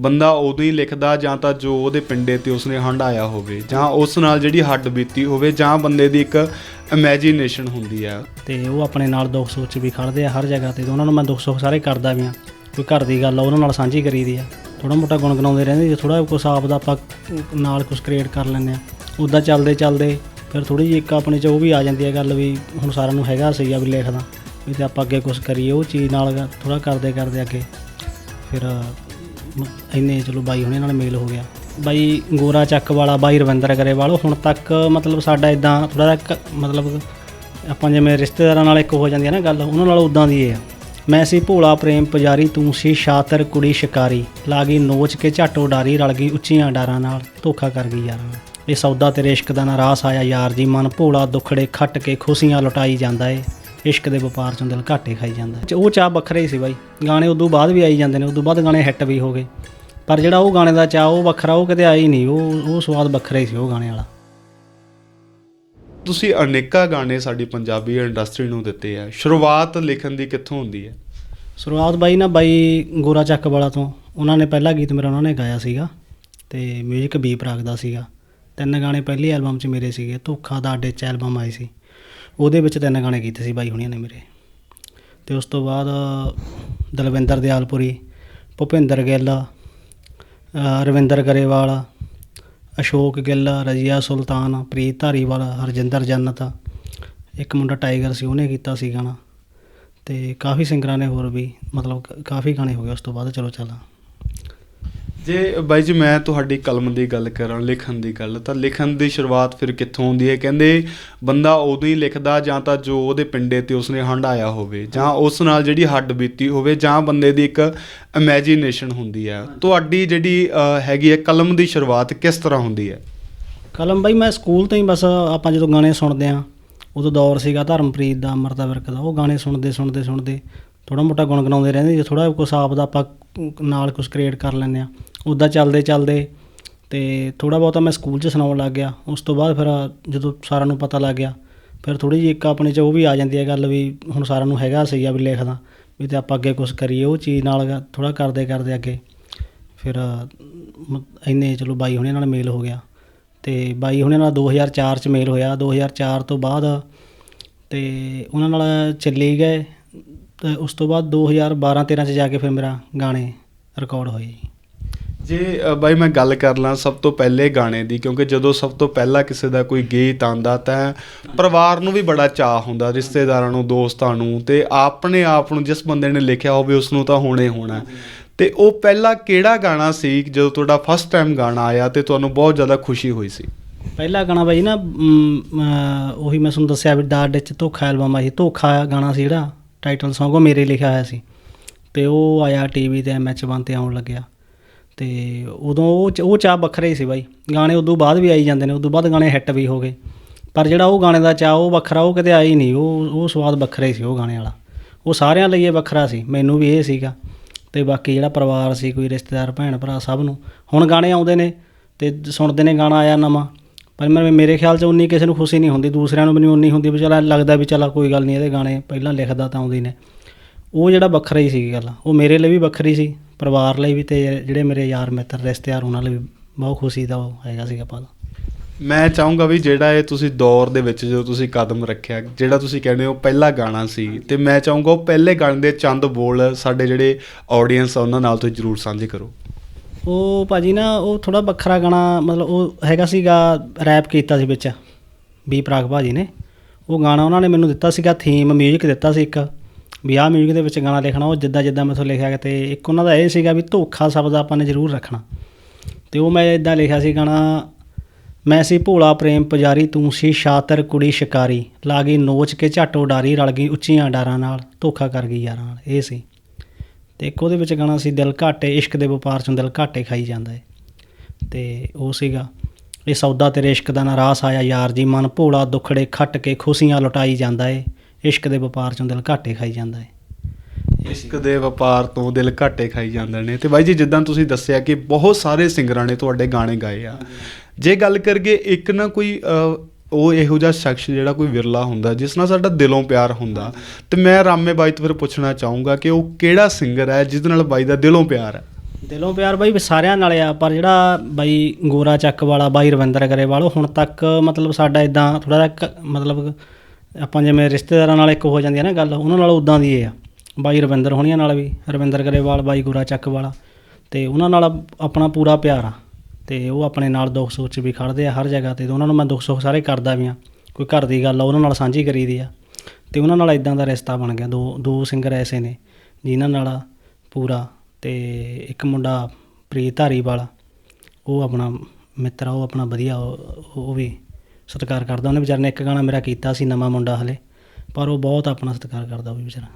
ਬੰਦਾ ਉਦੋਂ ਹੀ ਲਿਖਦਾ ਜਾਂ ਤਾਂ ਜੋ ਉਹਦੇ ਪਿੰਡੇ ਤੇ ਉਸਨੇ ਹੰਡਾਇਆ ਹੋਵੇ ਜਾਂ ਉਸ ਨਾਲ ਜਿਹੜੀ ਹੱਡ ਬੀਤੀ ਹੋਵੇ ਜਾਂ ਬੰਦੇ ਦੀ ਇੱਕ ਇਮੇਜਿਨੇਸ਼ਨ ਹੁੰਦੀ ਆ। ਤੇ ਉਹ ਆਪਣੇ ਨਾਲ ਦੁੱਖ ਸੁੱਖ 'ਚ ਵੀ ਖੜਦੇ ਆ ਹਰ ਜਗ੍ਹਾ ਤੇ ਤੇ ਉਹਨਾਂ ਨੂੰ ਮੈਂ ਦੁੱਖ ਸੁੱਖ ਸਾਰੇ ਕਰਦਾ ਵੀ ਆ ਕੋਈ ਘਰ ਦੀ ਗੱਲ ਆ, ਉਹਨਾਂ ਨਾਲ ਸਾਂਝੀ ਕਰੀਦੀ ਆ। ਥੋੜਾ ਮੋਟਾ ਗੁਣਗੁਣਾਉਂਦੇ ਰਹਿੰਦੇ ਜੇ ਥੋੜਾ ਕੁਛ ਆਪ ਦਾ ਆਪਾਂ ਨਾਲ ਕੁਝ ਕ੍ਰੀਏਟ ਕਰ ਲੈਂਦੇ ਆ। ਉੱਦਾਂ ਚੱਲਦੇ ਚੱਲਦੇ ਫਿਰ ਥੋੜੀ ਜਿਹੀ ਇੱਕ ਆਪਣੇ 'ਚ ਉਹ ਵੀ ਆ ਜਾਂਦੀ ਹੈ ਗੱਲ ਵੀ ਹੁਣ ਸਾਰਿਆਂ ਨੂੰ ਹੈਗਾ ਸਹੀ ਆ ਵੀ ਲਿਖਦਾ। ਵੀ ਤੇ ਆਪਾਂ ਅੱਗੇ ਕੁਝ ਕਰੀਏ, ਉਹ ਚੀਜ਼ ਨਾਲ ਥੋੜਾ ਕਰਦੇ ਕਰਦੇ ਅੱਗੇ। ਫਿਰ ਇੰਨੇ ਚਲੋ ਬਾਈ ਹੁਣੇ ਨਾਲ ਮੇਲ ਹੋ ਗਿਆ। ਬਾਈ ਗੋਰਾ ਚੱਕ ਵਾਲਾ, ਬਾਈ ਰਵਿੰਦਰ ਗਰੇਵਾਲ ਉਹ ਹੁਣ ਤੱਕ ਮਤਲਬ ਸਾਡਾ ਇਦਾਂ ਥੋੜਾ ਜਿਹਾ ਕ- ਮਤਲਬ ਆਪਾਂ ਜਿਵੇਂ ਰਿਸ਼ਤੇਦਾਰਾਂ ਨਾਲ ਇੱਕ ਹੋ ਜਾਂਦੀ ਹੈ ਨਾ ਗੱਲ, ਉਹਨਾਂ ਨਾਲ ਉਦਾਂ ਦੀ ਇਹ ਆ। ਮੈਂ ਸੀ ਭੋਲਾ ਪ੍ਰੇਮ ਪੁਜਾਰੀ, ਤੂੰ ਸੀ ਸ਼ਾਤਰ ਕੁੜੀ ਸ਼ਿਕਾਰੀ। ਲਾਗੀ ਨੋਚ ਕੇ ਝਾਟੋ ਡਾਰੀ ਰਲ ਗਈ ਉੱਚੀਆਂ ਡਾਰਾਂ ਨਾਲ, ਧੋਖਾ ਕਰ ਗਈ ਯਾਰਾਂ ਨਾਲ। ਇਹ ਸੌਦਾ ਤੇਰੇ ਇਸ਼ਕ ਦਾ ਨਾ ਰਾਸ ਆਇਆ ਯਾਰ ਜੀ, ਮਨ ਭੋਲਾ ਦੁਖੜੇ ਖੱਟ ਕੇ ਖੁਸ਼ੀਆਂ ਲੁਟਾਈ ਜਾਂਦਾ ਏ। ਇਸ਼ਕ ਦੇ ਵਪਾਰ ਚੋਂ ਦਿਲ ਘਾਟੇ ਖਾਈ ਜਾਂਦਾ। ਚ- ਉਹ ਚਾਹ ਵੱਖਰੇ ਹੀ ਸੀ ਬਾਈ। ਗਾਣੇ ਉਦੋਂ ਬਾਅਦ ਵੀ ਆਈ ਜਾਂਦੇ ਨੇ ਉਦੋਂ ਬਾਅਦ ਗਾਣੇ ਹਿੱਟ ਵੀ ਹੋ ਗਏ। ਪਰ ਜਿਹੜਾ ਉਹ ਗਾਣੇ ਦਾ ਚਾਹ ਉਹ ਵੱਖਰਾ ਉਹ ਕਿਤੇ ਆਈ ਨਹੀਂ। ਉਹ ਉਹ ਸਵਾਦ ਵੱਖਰਾ ਹੀ ਸੀ ਉਹ ਗਾਣੇ ਵਾਲਾ। ਤੁਸੀਂ ਅਨੇਕਾਂ ਗਾਣੇ ਸਾਡੀ ਪੰਜਾਬੀ ਇੰਡਸਟਰੀ ਨੂੰ ਦਿੱਤੇ ਆ। ਸ਼ੁਰੂਆਤ ਲਿਖਣ ਦੀ ਕਿੱਥੋਂ ਹੁੰਦੀ ਹੈ? ਸ਼ੁਰੂਆਤ ਬਾਈ ਨਾ ਬਾਈ ਗੋਰਾ ਚੱਕ ਵਾਲਾ ਤੋਂ। ਉਹਨਾਂ ਨੇ ਪਹਿਲਾ ਗੀਤ ਮੇਰਾ ਉਹਨਾਂ ਨੇ ਗਾਇਆ ਸੀਗਾ ਤੇ 뮤직 ਬੀ ਪ੍ਰਾਗ ਦਾ ਸੀਗਾ। ਤਿੰਨ ਗਾਣੇ ਪਹਿਲੀ ਐਲਬਮ 'ਚ ਮੇਰੇ ਸੀਗੇ। ਧੋਖਾ ਦਾ ਅੱਡੇ 'ਚ ਐਲਬਮ ਆਈ ਸੀ। ਉਹਦੇ ਵਿੱਚ ਤਿੰਨ ਗਾਣੇ ਕੀਤੇ ਸੀ ਬਾਈ ਹੁਣੀਆਂ ਨੇ ਮੇਰੇ। ਤੇ ਉਸ ਤੋਂ ਬਾਅਦ, ਦਲਵਿੰਦਰ ਦਿਆਲਪੁਰੀ, ਭੁਪਿੰਦਰ ਗਿੱਲ ਰਵਿੰਦਰ ਗਰੇਵਾਲ, ਅਸ਼ੋਕ ਗਿੱਲ, ਰਜੀਆ ਸੁਲਤਾਨ, ਪ੍ਰੀਤ ਧਾਰੀਵਾਲ, ਹਰਜਿੰਦਰ ਜੰਨਤ, ਇੱਕ ਮੁੰਡਾ ਟਾਈਗਰ ਸੀ, ਉਹਨੇ ਕੀਤਾ ਸੀ ਗਾਣਾ। ਤੇ ਕਾਫੀ ਸਿੰਗਰਾਂ ਨੇ ਹੋਰ ਵੀ, ਮਤਲਬ ਕ- ਕਾਫੀ ਗਾਣੇ ਹੋ ਗਏ ਉਸ ਤੋਂ ਬਾਅਦ। ਚਲੋ ਚੱਲਾਂ। ਜੇ ਬਾਈ ਜੀ ਮੈਂ ਤੁਹਾਡੀ ਕਲਮ ਦੀ ਗੱਲ ਕਰਾਂ ਲਿਖਣ ਦੀ ਗੱਲ ਤਾਂ ਲਿਖਣ ਦੀ ਸ਼ੁਰੂਆਤ ਫਿਰ ਕਿੱਥੋਂ ਹੁੰਦੀ ਹੈ? ਕਹਿੰਦੇ ਬੰਦਾ ਉਦੋਂ ਹੀ ਲਿਖਦਾ ਜਾਂ ਤਾਂ ਜੋ ਉਹਦੇ ਪਿੰਡੇ ਤੇ ਉਸਨੇ ਹੰਡਾਇਆ ਹੋਵੇ ਜਾਂ ਉਸ ਨਾਲ ਜਿਹੜੀ ਹੱਡ ਬੀਤੀ ਹੋਵੇ ਜਾਂ ਬੰਦੇ ਦੀ ਇੱਕ ਇਮੇਜਿਨੇਸ਼ਨ ਹੁੰਦੀ ਹੈ। ਤੁਹਾਡੀ ਜਿਹੜੀ ਹੈਗੀ ਹੈ ਕਲਮ ਦੀ ਸ਼ੁਰੂਆਤ ਕਿਸ ਤਰ੍ਹਾਂ ਹੁੰਦੀ ਹੈ? ਕਲਮ ਬਾਈ ਮੈਂ ਸਕੂਲ ਤੋਂ ਹੀ ਬਸ ਆਪਾਂ ਜਦੋਂ ਗਾਣੇ ਸੁਣਦੇ ਆ ਉਦੋਂ ਦੌਰ ਸੀਗਾ ਧਰਮਪ੍ਰੀਤ ਦਾ ਅਮਰਤਾ ਵਿਰਕ ਦਾ ਉਹ ਗਾਣੇ ਸੁਣਦੇ ਸੁਣਦੇ ਸੁਣਦੇ। ਥੋੜਾ ਮੋਟਾ ਗੁਣਗੁਣਾਉਂਦੇ ਰਹਿੰਦੇ, ਜੇ ਥੋੜਾ ਕੁਛ ਆਪ ਦਾ ਆਪਾਂ ਨਾਲ ਕੁਝ ਕ੍ਰੀਏਟ ਕਰ ਲੈਂਦੇ ਆ ਉੱਦਾਂ ਚੱਲਦੇ ਚੱਲਦੇ ਤੇ ਥੋੜਾ ਬਹੁਤਾ ਮੈਂ ਸਕੂਲ 'ਚ ਸੁਣਾਉਣ ਲੱਗ ਗਿਆ। ਉਸ ਤੋਂ ਬਾਅਦ ਫਿਰ ਜਦੋਂ ਸਾਰਿਆਂ ਨੂੰ ਪਤਾ ਲੱਗ ਗਿਆ, ਫਿਰ ਥੋੜੀ ਜਿਹੀ ਇੱਕ ਆਪਣੇ 'ਚ ਉਹ ਵੀ ਆ ਜਾਂਦੀ ਹੈ ਗੱਲ ਵੀ ਹੁਣ ਸਾਰਿਆਂ ਨੂੰ ਹੈਗਾ ਸਹੀ ਆ ਵੀ ਲਿਖਦਾ ਵੀ ਤੇ ਆਪਾਂ ਅੱਗੇ ਕੁਝ ਕਰੀਏ, ਉਹ ਚੀਜ਼ ਨਾਲ ਥੋੜਾ ਕਰਦੇ ਕਰਦੇ ਅੱਗੇ। ਫਿਰ ਮ- ਇੰਨੇ ਚਲੋ ਬਾਈ ਹੁਣੇ ਨਾਲ ਮੇਲ ਹੋ ਗਿਆ ਤੇ ਬਾਈ ਹੁਣੇ ਨਾਲ 2004 ਚ ਮੇਲ ਹੋਇਆ। 2004 ਤੋਂ ਬਾਅਦ ਤੇ ਉਹਨਾਂ ਨਾਲ ਚੱਲੇ ਗਏ। ਤੇ ਉਸ ਤੋਂ ਬਾਅਦ 2012 13 ਚ ਜਾ ਕੇ ਫਿਰ ਮੇਰਾ ਗਾਣੇ ਰਿਕਾਰਡ ਹੋਏ ਜੀ। ਜੇ ਅ, ਬਾਈ ਮੈਂ ਗੱਲ ਕਰ ਲਾਂ ਸਭ ਤੋਂ ਪਹਿਲੇ ਗਾਣੇ ਦੀ ਕਿਉਂਕਿ ਜਦੋਂ ਸਭ ਤੋਂ ਪਹਿਲਾਂ ਕਿਸੇ ਦਾ ਕੋਈ ਗੀਤ ਆਂਦਾ ਤਾਂ ਪਰਿਵਾਰ ਨੂੰ ਵੀ ਬੜਾ ਚਾਹ ਹੁੰਦਾ ਰਿਸ਼ਤੇਦਾਰਾਂ ਨੂੰ ਦੋਸਤਾਂ ਨੂੰ ਤੇ ਆਪਣੇ ਆਪ ਨੂੰ ਜਿਸ ਬੰਦੇ ਨੇ ਲਿਖਿਆ ਹੋਵੇ ਉਸ ਨੂੰ ਤਾਂ ਹੋਣੇ ਹੋਣਾ। ਤੇ ਉਹ ਪਹਿਲਾ ਕਿਹੜਾ ਗਾਣਾ ਸੀ ਜਦੋਂ ਤੁਹਾਡਾ ਫਸਟ ਟਾਈਮ ਗਾਣਾ ਆਇਆ ਤੇ ਤੁਹਾਨੂੰ ਬਹੁਤ ਜ਼ਿਆਦਾ ਖੁਸ਼ੀ ਹੋਈ ਸੀ? ਪਹਿਲਾ ਗਾਣਾ ਬਾਈ ਨਾ ਮ, ਉਹੀ ਮੈਂ ਤੁਹਾਨੂੰ ਦੱਸਿਆ ਵੀ ਡਾਡ ਚ ਧੋਖਾ ਐਲਬਮ ਆਈ ਧੋਖਾ ਗਾਣਾ ਸੀ ਜਿਹੜਾ। ਟਾਈਟਲ Song ਉਹ ਮੇਰੇ ਲਿਖਿਆ ਹੋਇਆ ਸੀ। ਤੇ ਉਹ ਆਇਆ ਟੀਵੀ ਤੇ ਐਮਐਚ ਵਨ ਤੇ ਆਉਣ ਲੱਗਿਆ। ਤੇ ਉਦੋਂ ਉਹ ਚ- ਉਹ ਚਾਹ ਵੱਖਰੇ ਹੀ ਸੀ ਬਾਈ। ਗਾਣੇ ਉਦੋਂ ਬਾਅਦ ਵੀ ਆਈ ਜਾਂਦੇ ਨੇ, ਉਦੋਂ ਬਾਅਦ ਗਾਣੇ ਹਿੱਟ ਵੀ ਹੋ ਗਏ। ਪਰ ਜਿਹੜਾ ਉਹ ਗਾਣੇ ਦਾ ਚਾਹ ਉਹ ਵੱਖਰਾ, ਉਹ ਕਿਤੇ ਆਈ ਨਹੀਂ। ਉਹ ਉਹ ਸਵਾਦ ਵੱਖਰਾ ਹੀ ਸੀ ਉਹ ਗਾਣੇ ਵਾਲਾ। ਉਹ ਸਾਰਿਆਂ ਲਈ ਇਹ ਵੱਖਰਾ ਸੀ, ਮੈਨੂੰ ਵੀ ਇਹ ਸੀਗਾ। ਤੇ ਬਾਕੀ ਜਿਹੜਾ ਪਰਿਵਾਰ ਸੀ, ਕੋਈ ਰਿਸ਼ਤੇਦਾਰ, ਭੈਣ ਭਰਾ ਸਭ ਨੂੰ। ਹੁਣ ਗਾਣੇ ਆਉਂਦੇ ਨੇ ਤੇ ਸੁਣਦੇ ਨੇ ਗਾਣਾ ਆਇਆ ਨਵਾਂ। ਪਰ ਮੈਂ ਮੇਰੇ ਖਿਆਲ 'ਚ ਉਨੀ ਕਿਸੇ ਨੂੰ ਖੁਸ਼ੀ ਨਹੀਂ ਹੁੰਦੀ, ਦੂਸਰਿਆਂ ਨੂੰ ਵੀ ਨਹੀਂ ਉਨੀ ਹੁੰਦੀ ਵੀ ਚੱਲ ਲੱਗਦਾ ਵੀ ਚੱਲ ਕੋਈ ਗੱਲ ਨਹੀਂ, ਇਹਦੇ ਗਾਣੇ ਪਹਿਲਾਂ ਲਿਖਦਾ ਤਾਂ ਆਉਂਦੇ ਨੇ। ਉਹ ਜਿਹੜਾ ਵੱਖਰਾ ਹੀ ਸੀ ਗੱਲ, ਉਹ ਮੇਰੇ ਲਈ ਵੀ ਵੱਖਰੀ ਸੀ, ਪਰਿਵਾਰ ਲਈ ਵੀ ਤੇ ਜਿਹੜੇ ਮੇਰੇ ਯਾਰ ਮਿੱਤਰ, ਰਿਸ਼ਤੇਦਾਰ ਉਹਨਾਂ ਲਈ ਵੀ ਬਹੁਤ ਖੁਸ਼ੀ ਦਾ ਉਹ ਹੈਗਾ ਸੀਗਾ ਪਲ ਮੈਂ ਚਾਹੂੰਗਾ ਵੀ ਜਿਹੜਾ ਇਹ ਤੁਸੀਂ ਦੌਰ ਦੇ ਵਿੱਚ ਜਦੋਂ ਤੁਸੀਂ ਕਦਮ ਰੱਖਿਆ, ਜਿਹੜਾ ਤੁਸੀਂ ਕਹਿੰਦੇ ਹੋ ਪਹਿਲਾ ਗਾਣਾ ਸੀ ਤੇ ਮੈਂ ਚਾਹੂੰਗਾ ਉਹ ਪਹਿਲੇ ਗਾਣੇ ਦੇ ਚੰਦ ਬੋਲ ਸਾਡੇ ਜਿਹੜੇ ਆਡੀਅנס ਆ, ਉਹਨਾਂ ਨਾਲ ਤੁਸੀਂ ਜਰੂਰ ਸਾਂਝੇ ਕਰੋ। ਉਹ ਭਾਜੀ ਨਾ ਉਹ ਥੋੜਾ ਵੱਖਰਾ ਗਾਣਾ ਮਤਲਬ ਉਹ ਹੈਗਾ ਸੀਗਾ ਰੈਪ ਕੀਤਾ ਸੀ ਵਿੱਚ ਬੀ ਪ੍ਰਾਗ ਭਾਜੀ ਨੇ ਉਹ ਗਾਣਾ ਉਹਨਾਂ ਨੇ ਮੈਨੂੰ ਦਿੱਤਾ ਸੀਗਾ ਥੀਮ 뮤직 ਦਿੱਤਾ ਸੀ ਇੱਕ ਵੀ ਆਹ 뮤직 ਦੇ ਵਿੱਚ ਗਾਣਾ ਲਿਖਣਾ ਉਹ ਜਿੱਦਾਂ ਜਿੱਦਾਂ ਮੈਥੋਂ ਲਿਖਿਆ ਗਿਆ ਤੇ ਇੱਕ ਉਹਨਾਂ ਦਾ ਇਹ ਸੀਗਾ ਵੀ ਧੋਖਾ ਸ਼ਬਦ ਆਪਾਂ ਨੇ ਜ਼ਰੂਰ ਰੱਖਣਾ ਤੇ ਉਹ ਮੈਂ ਇਦਾਂ ਲਿਖਿਆ ਸੀ ਗਾਣਾ ਮੈਂ ਸੀ ਭੋਲਾ ਪ੍ਰੇਮ ਪੁਜਾਰੀ ਤੂੰ ਸੀ ਸ਼ਾਤਰ ਕੁੜੀ ਸ਼ਿਕਾਰੀ ਲਾਗੀ ਨੋਚ ਕੇ ਝਾਟੋ ਡਾਰੀ ਰਲ ਗਈ ਉੱਚੀਆਂ ਡਾਰਾਂ ਨਾਲ ਧੋਖਾ ਕਰ ਗਈ ਯਾਰਾਂ ਨਾਲ ਇਹ ਸੀ ਤੇ ਇੱਕ ਉਹਦੇ ਵਿੱਚ ਗਾਣਾ ਸੀ ਦਿਲ ਘਾਟੇ, ਇਸ਼ਕ ਦੇ ਵਪਾਰ ਚੋਂ ਦਿਲ ਘਾਟੇ ਖਾਈ ਜਾਂਦਾ ਏ। ਤੇ ਉਹ ਸੀਗਾ, ਇਹ ਸੌਦਾ ਤੇਰੇ ਇਸ਼ਕ ਦਾ ਨਾ ਰਾਸ ਆਇਆ ਯਾਰ ਜੀ, ਮਨ ਭੋਲਾ ਦੁਖੜੇ ਖੱਟ ਕੇ ਖੁਸ਼ੀਆਂ ਲੁਟਾਈ ਜਾਂਦਾ ਏ। ਇਸ਼ਕ ਦੇ ਵਪਾਰ ਚੋਂ ਦਿਲ ਘਾਟੇ ਖਾਈ ਜਾਂਦਾ ਏ। ਇਸ਼ਕ ਦੇ ਵਪਾਰ ਤੋਂ ਦਿਲ ਘਾਟੇ ਖਾਈ ਜਾਂਦੇ ਨੇ। ਤੇ ਬਾਈ ਜੀ, ਜਿੱਦਾਂ ਤੁਸੀਂ ਦੱਸਿਆ ਕਿ ਬਹੁਤ ਸਾਰੇ ਸਿੰਗਰਾਂ ਨੇ ਤੁਹਾਡੇ ਗਾਣੇ ਗਾਏ ਆ। ਜੇ ਗੱਲ ਕਰੀਏ ਇੱਕ ਨਾ ਕੋਈ ਉਹ ਇਹੋ ਜਿਹਾ ਸ਼ਖਸ ਜਿਹੜਾ ਕੋਈ ਵਿਰਲਾ ਹੁੰਦਾ, ਜਿਸ ਨਾਲ ਸਾਡਾ ਦਿਲੋਂ ਪਿਆਰ ਹੁੰਦਾ। ਤੇ ਮੈਂ ਰਾਮੇ ਬਾਈ ਤੋਂ ਫਿਰ ਪੁੱਛਣਾ ਚਾਹੂੰਗਾ ਕਿ ਉਹ ਕਿਹੜਾ ਸਿੰਗਰ ਹੈ ਜਿਹਦੇ ਨਾਲ ਬਾਈ ਦਾ ਦਿਲੋਂ ਪਿਆਰ ਹੈ? ਦਿਲੋਂ ਪਿਆਰ ਬਾਈ ਸਾਰਿਆਂ ਨਾਲ ਆ, ਪਰ ਜਿਹੜਾ ਬਾਈ ਗੋਰਾ ਚੱਕ ਵਾਲਾ, ਬਾਈ ਰਵਿੰਦਰ ਗਰੇਵਾਲ ਉਹ ਹੁਣ ਤੱਕ ਮਤਲਬ ਸਾਡਾ ਇਦਾਂ ਥੋੜਾ ਜਿਹਾ ਕ- ਮਤਲਬ ਆਪਾਂ ਜਿਵੇਂ ਰਿਸ਼ਤੇਦਾਰਾਂ ਨਾਲ ਇੱਕ ਹੋ ਜਾਂਦੀ ਹੈ ਨਾ ਗੱਲ, ਉਹਨਾਂ ਨਾਲ ਉਦਾਂ ਦੀ ਇਹ ਆ। ਬਾਈ ਰਵਿੰਦਰ ਹੋਣੀਆਂ ਨਾਲ ਵੀ, ਰਵਿੰਦਰ ਗਰੇਵਾਲ ਬਾਈ ਗੋਰਾ ਚੱਕ ਵਾਲਾ, ਤੇ ਉਹਨਾਂ ਨਾਲ ਆਪਣਾ ਪੂਰਾ ਪਿਆਰ ਆ। ਤੇ ਉਹ ਆਪਣੇ ਨਾਲ ਦੁੱਖ ਸੁੱਖ 'ਚ ਵੀ ਖੜਦੇ ਆ ਹਰ ਜਗ੍ਹਾ ਤੇ ਤੇ ਉਹਨਾਂ ਨੂੰ ਮੈਂ ਦੁੱਖ ਸੁੱਖ ਸਾਰੇ ਕਰਦਾ ਵੀ ਆ ਕੋਈ ਘਰ ਦੀ ਗੱਲ ਆ, ਉਹਨਾਂ ਨਾਲ ਸਾਂਝੀ ਕਰੀਦੀ ਆ। ਤੇ ਉਹਨਾਂ ਨਾਲ ਇਦਾਂ ਦਾ ਰਿਸ਼ਤਾ ਬਣ ਗਿਆ। ਦੋ ਦੋ ਸਿੰਗਰ ਐਸੇ ਨੇ, ਜਿਨ੍ਹਾਂ ਨਾਲ ਪੂਰਾ ਤੇ ਇੱਕ ਮੁੰਡਾ ਪ੍ਰੀਤ ਧਾਰੀਵਾਲ, ਉਹ ਆਪਣਾ ਮਿੱਤਰ ਆ, ਉਹ ਆਪਣਾ ਵਧੀਆ, ਉਹ ਉਹ ਵੀ ਸਤਿਕਾਰ ਕਰਦਾ। ਉਹਨੇ ਵਿਚਾਰੇ ਨੇ ਇੱਕ ਗਾਣਾ ਮੇਰਾ ਕੀਤਾ ਸੀ, ਨਵਾਂ ਮੁੰਡਾ ਹਲੇ, ਪਰ ਉਹ ਬਹੁਤ ਆਪਣਾ ਸਤਿਕਾਰ ਕਰਦਾ, ਉਹ ਵੀ ਵਿਚਾਰਾ।